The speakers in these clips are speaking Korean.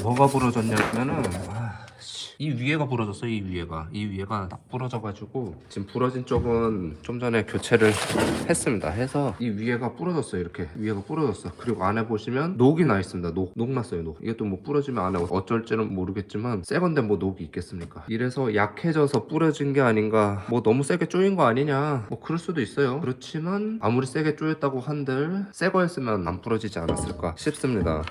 뭐가 부러졌냐면은 아, 씨. 이 위에가 부러졌어 이 위에가. 이 위에가 딱 부러져가지고 지금 부러진 쪽은 좀 전에 교체를 했습니다. 해서 이 위에가 부러졌어요 이렇게. 위에가 부러졌어. 그리고 안에 보시면 녹이 나 있습니다. 녹, 녹 났어요 녹. 이게 또 뭐 부러지면 안에 어쩔지는 모르겠지만 새 건데 뭐 녹이 있겠습니까? 이래서 약해져서 부러진 게 아닌가. 뭐 너무 세게 조인 거 아니냐. 뭐 그럴 수도 있어요. 그렇지만 아무리 세게 조였다고 한들 새 거였으면 안 부러지지 않았을까 싶습니다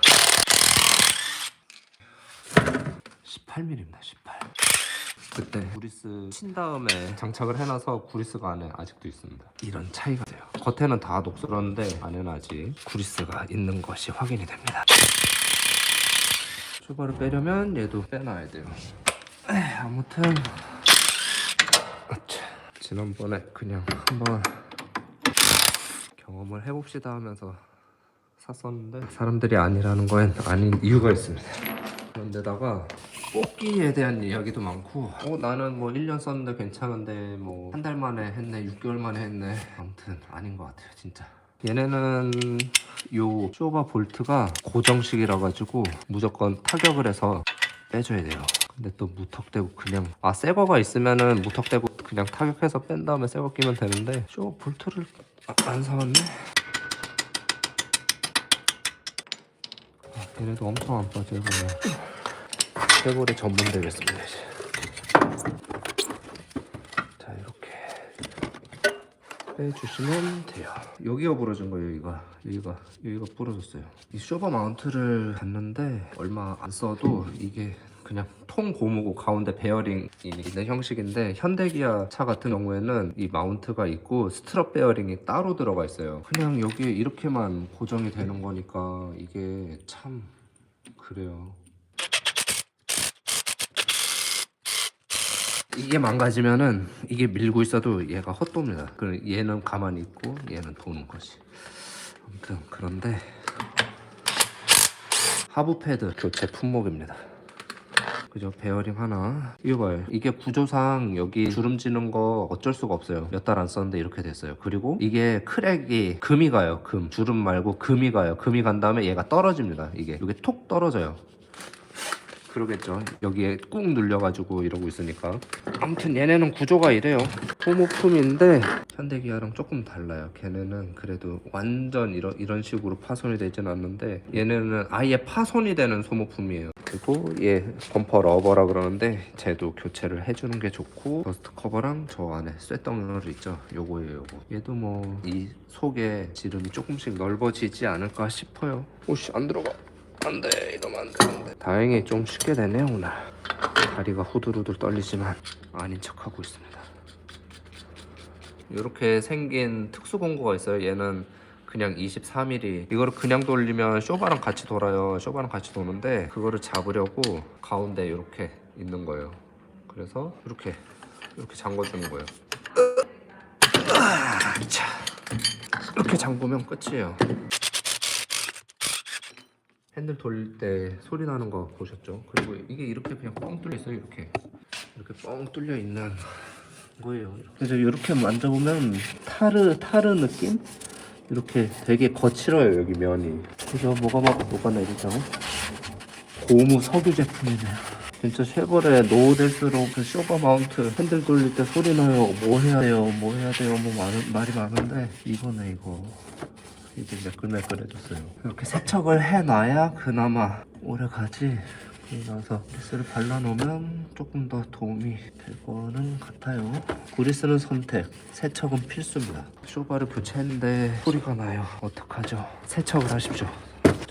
18mm입니다 18 그때 구리스 친 다음에 장착을 해놔서 구리스가 안에 아직도 있습니다. 이런 차이가 돼요. 겉에는 다 녹슬었는데 안에는 아직 구리스가 있는 것이 확인이 됩니다. 쇼바를 빼려면 얘도 빼놔야 돼요. 에이, 아무튼. 지난번에 그냥 한번 경험을 해봅시다 하면서 샀었는데 사람들이 아니라는 거엔 아닌 이유가 있습니다. 그런데다가 뽑기에 대한 이야기도 많고. 어 나는 뭐 1년 썼는데 괜찮은데 뭐 한 달 만에 했네 6개월 만에 했네. 아무튼 아닌 것 같아요 진짜. 얘네는 요 쇼바 볼트가 고정식이라 가지고 무조건 타격을 해서 빼줘야 돼요. 근데 또 무턱대고 그냥 아 새거가 있으면은 무턱대고 그냥 타격해서 뺀 다음에 새거 끼면 되는데 쇼 볼트를 아, 안 사왔네? 아, 얘네도 엄청 안 빠져요 보면 쇄골이 전문 되겠습니다. 자 이렇게 빼주시면 돼요. 여기가 부러진 거예요 여기가. 여기가 여기가 부러졌어요. 이 쇼바 마운트를 봤는데 얼마 안 써도 이게 그냥 통 고무고 가운데 베어링이 있는 형식인데 현대기아 차 같은 경우에는 이 마운트가 있고 스트럽 베어링이 따로 들어가 있어요. 그냥 여기에 이렇게만 고정이 되는 거니까 이게 참 그래요 이게 망가지면은 이게 밀고 있어도 얘가 헛돕니다. 그 얘는 가만히 있고 얘는 도는 거지. 아무튼 그런데 하부 패드 교체 품목입니다. 그죠? 베어링 하나. 이거 봐요. 이게 구조상 여기 주름지는 거 어쩔 수가 없어요. 몇 달 안 썼는데 이렇게 됐어요. 그리고 이게 크랙이 금이 가요. 금. 주름 말고 금이 가요. 금이 간 다음에 얘가 떨어집니다. 이게. 이게 톡 떨어져요 그러겠죠. 여기에 꾹 눌려가지고 이러고 있으니까. 아무튼 얘네는 구조가 이래요. 소모품인데 현대기아랑 조금 달라요. 걔네는 그래도 완전 이런 이런 식으로 파손이 되진 않는데 얘네는 아예 파손이 되는 소모품이에요. 그리고 얘 범퍼 러버라 그러는데 쟤도 교체를 해주는 게 좋고 더스트 커버랑 저 안에 쇳덩어리 있죠. 요거예요, 요거. 얘도 뭐 이 속에 지름이 조금씩 넓어지지 않을까 싶어요. 오씨 안 들어가. 안돼 이러면 안 되는데. 다행히 좀 쉽게 되네요 오늘. 다리가 후들후들 떨리지만 아닌 척하고 있습니다. 이렇게 생긴 특수 공구가 있어요. 얘는 그냥 24mm 이거를 그냥 돌리면 쇼바랑 같이 돌아요. 쇼바랑 같이 도는데 그거를 잡으려고 가운데 이렇게 있는 거예요. 그래서 이렇게 이렇게 잠궈주는 거예요. 아, 자 이렇게 잠그면 끝이에요 핸들 돌릴 때 소리 나는 거 보셨죠? 그리고 이게 이렇게 그냥 뻥 뚫려 있어요 이렇게. 이렇게 뻥 뚫려 있는 거예요 그래서 이렇게 만져보면 타르 타르 느낌? 이렇게 되게 거칠어요 여기 면이. 그죠 뭐가 막 녹아내리죠? 고무 석유 제품이네요. 진짜 쉐보레 노후될수록 그 쇼바 마운트 핸들 돌릴 때 소리 나요. 뭐 해야 돼요? 뭐 해야 돼요? 뭐 많은, 말이 많은데 이거네 이거 이제 매끌매끌해졌어요. 이렇게 세척을 해놔야 그나마 오래 가지. 그러고 나서 그리스를 발라놓으면 조금 더 도움이 될 거는 같아요. 그리스는 선택, 세척은 필수입니다. 쇼바를 교체했는데 소리가 나요. 어떡하죠? 세척을 하십시오.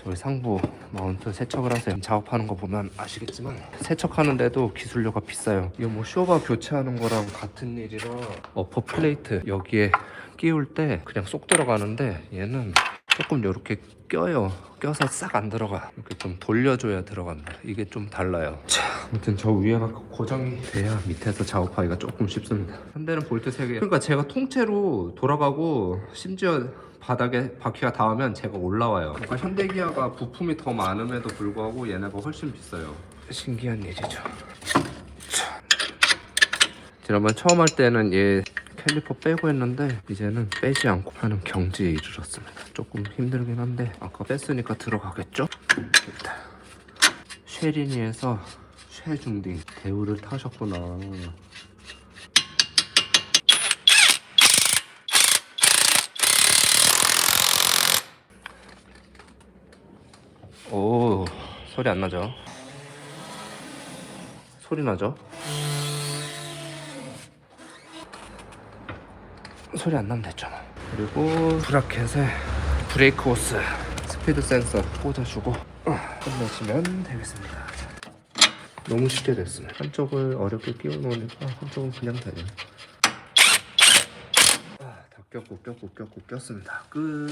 저희 상부 마운트 세척을 하세요. 작업하는 거 보면 아시겠지만 세척하는데도 기술료가 비싸요. 이거 뭐 쇼바 교체하는 거랑 같은 일이라 어퍼 플레이트 여기에 끼울 때 그냥 쏙 들어가는데 얘는 조금 이렇게 껴요. 껴서 싹 안 들어가. 이렇게 좀 돌려줘야 들어간다. 이게 좀 달라요. 자, 아무튼 저 위에가 고정이 돼야 밑에서 작업하기가 조금 쉽습니다. 현대는 볼트 3개. 그러니까 제가 통째로 돌아가고 심지어 바닥에 바퀴가 닿으면 제가 올라와요. 그러니까 현대기아가 부품이 더 많음에도 불구하고 얘네가 훨씬 비싸요. 신기한 일이죠. 자, 지난번 처음 할 때는 얘 캘리퍼 빼고 했는데 이제는 빼지 않고 하는 경지에 이르렀습니다. 조금 힘들긴 한데 아까 뺐으니까 들어가겠죠? 일단 쉿. 쉐리니에서 최중딩 대우를 타셨구나. 오 소리 안 나죠? 소리 나죠? 소리 안 나면 됐잖아. 그리고 브라켓에 브레이크 호스, 스피드 센서 꽂아주고 어, 끝내시면 되겠습니다. 너무 쉽게 됐습니다. 한쪽을 어렵게 끼워 놓으니까 한쪽은 그냥 되네. 아, 다 꼈고 꼈고 꼈고 꼈습니다. 끝.